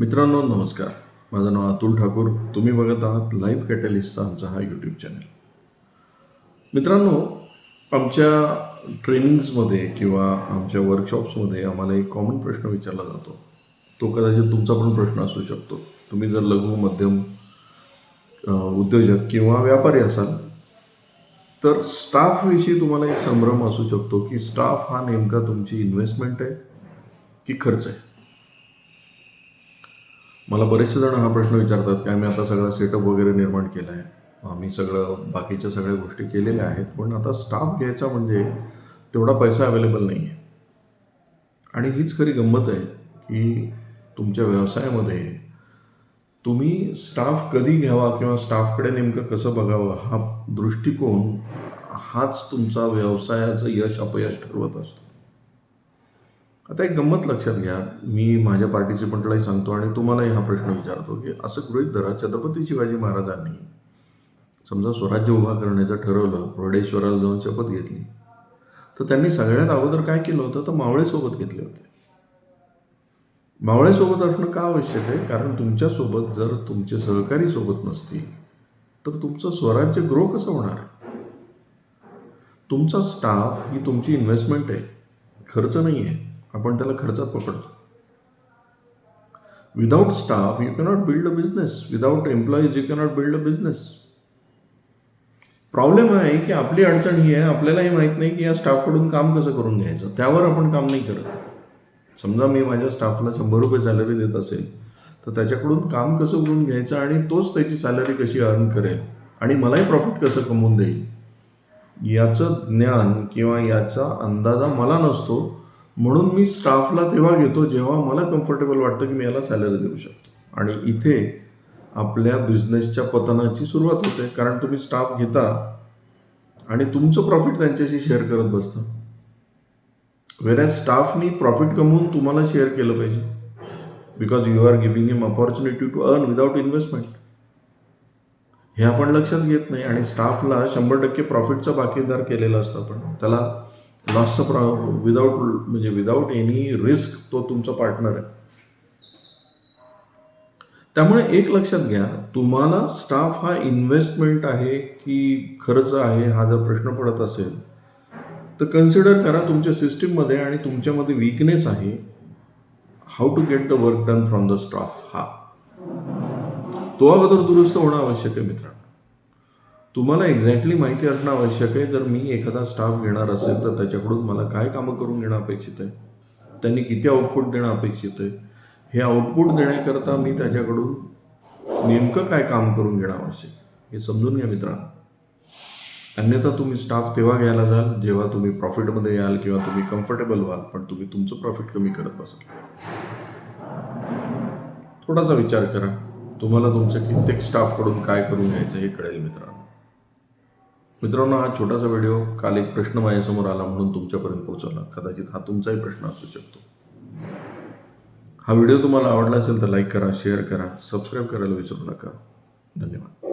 मित्रांनो नमस्कार. माझं नाव अतुल ठाकूर. तुम्ही बघत आहात लाईव्ह कॅटलिस्टचा आमचा हा यूट्यूब चॅनल मित्रांनो आमच्या ट्रेनिंग्समध्ये किंवा आमच्या वर्कशॉप्समध्ये आम्हाला एक कॉमन प्रश्न विचारला जातो. तो कदाचित तुमचा पण प्रश्न असू शकतो. तुम्ही जर लघु मध्यम उद्योजक किंवा व्यापारी असाल तर स्टाफविषयी तुम्हाला एक संभ्रम असू शकतो की स्टाफ हा नेमका तुमची इन्व्हेस्टमेंट आहे की खर्च आहे. मला बरेचसे जण हा प्रश्न विचारतात की आम्ही आता सगळा सेटअप वगैरे निर्माण केला आहे. आम्ही सगळं बाकीच्या सगळ्या गोष्टी केलेल्या आहेत पण आता स्टाफ घ्यायचा म्हणजे तेवढा पैसा अवेलेबल नाही आहे. आणि हीच खरी गंमत आहे की तुमच्या व्यवसायामध्ये तुम्ही स्टाफ कधी घ्यावा किंवा स्टाफकडे नेमकं कसं बघावं हा दृष्टिकोन हाच तुमचा व्यवसायाचं यश अपयश ठरवत असतो. आता एक गंमत लक्षात घ्या. मी माझ्या पार्टिसिपंटलाही सांगतो आणि तुम्हालाही हा प्रश्न विचारतो की असं गृहित धरा छत्रपती शिवाजी महाराजांनी समजा स्वराज्य उभा करण्याचं ठरवलं रोडेश्वराला जाऊन शपथ घेतली तर त्यांनी सगळ्यात अगोदर काय केलं होतं? तर मावळेसोबत घेतले होते. मावळेसोबत असणं का आवश्यक आहे? कारण तुमच्यासोबत जर तुमचे सहकारी सोबत नसतील तर तुमचं स्वराज्य ग्रो कसं होणार आहे? तुमचा स्टाफ ही तुमची इन्व्हेस्टमेंट आहे खर्च नाही आहे आपण त्याला खर्चात पकडतो. Without staff you cannot build a business without employees you cannot build a business problem आहे की आपली अडचण ही आहे आपल्यालाही माहीत नाही की या स्टाफकडून काम कसं करून घ्यायचं. त्यावर आपण काम नाही करत. समजा मी माझ्या स्टाफला शंभर रुपये सॅलरी देत असेल तर त्याच्याकडून काम कसं करून घ्यायचं आणि तोच त्याची सॅलरी कशी अर्न करेल आणि मलाही प्रॉफिट कसं कमवून देईल? याचं ज्ञान किंवा याचा अंदाजा मला नसतो. म्हणून मी स्टाफला तेव्हा घेतो जेव्हा मला कम्फर्टेबल वाटतं की मी याला सॅलरी देऊ शकतो. आणि इथे आपल्या बिझनेसच्या पतनाची सुरुवात होते कारण तुम्ही स्टाफ घेता आणि तुमचं प्रॉफिट त्यांच्याशी शेअर करत बसता. वेऱ्या स्टाफनी प्रॉफिट कमवून तुम्हाला शेअर केलं पाहिजे. Because you are giving him opportunity to earn without investment हे आपण लक्षात घेत नाही. आणि स्टाफला शंभर टक्के प्रॉफिटचा बाकीदार केलेला असतं आपण. त्याला लॉसचा प्रॉ विदाऊट म्हणजे विदाऊट एनी रिस्क तो तुमचा पार्टनर आहे. त्यामुळे एक लक्षात घ्या तुम्हाला स्टाफ हा इन्व्हेस्टमेंट आहे की खर्च आहे हा जर प्रश्न पडत असेल तर कन्सिडर करा तुमच्या सिस्टीममध्ये आणि तुमच्यामध्ये वीकनेस आहे how to get the work done from the staff हा. तो अगोदर दुरुस्त होणं आवश्यक आहे मित्रांनो. तुम्हाला एक्झॅक्टली माहिती असणं आवश्यक आहे. जर मी एखादा स्टाफ घेणार असेल तर त्याच्याकडून मला काय कामं करून घेणं अपेक्षित आहे? त्यांनी किती आउटपुट देणं अपेक्षित आहे? हे आउटपुट देण्याकरता मी त्याच्याकडून नेमकं काय काम करून घेणं आवश्यक आहे? हे समजून घ्या मित्रांनो. अन्यथा तुम्ही स्टाफ तेव्हा घ्यायला जाल जेव्हा तुम्ही प्रॉफिटमध्ये याल किंवा तुम्ही कम्फर्टेबल व्हाल पण तुम्ही तुमचं प्रॉफिट कमी करत बसाल. थोडासा विचार करा तुम्हाला तुमच्या कित्येक स्टाफकडून काय करून घ्यायचं हे कळेल मित्रांनो. मित्रांनो हा छोटासा व्हिडिओ काल एक प्रश्न माझ्यासमोर आला म्हणून तुमच्यापर्यंत पोहोचवला. कदाचित हा तुमचाही प्रश्न असू शकतो. हा व्हिडिओ तुम्हाला आवडला असेल तर लाईक करा शेअर करा सबस्क्राईब करायला विसरू नका. धन्यवाद.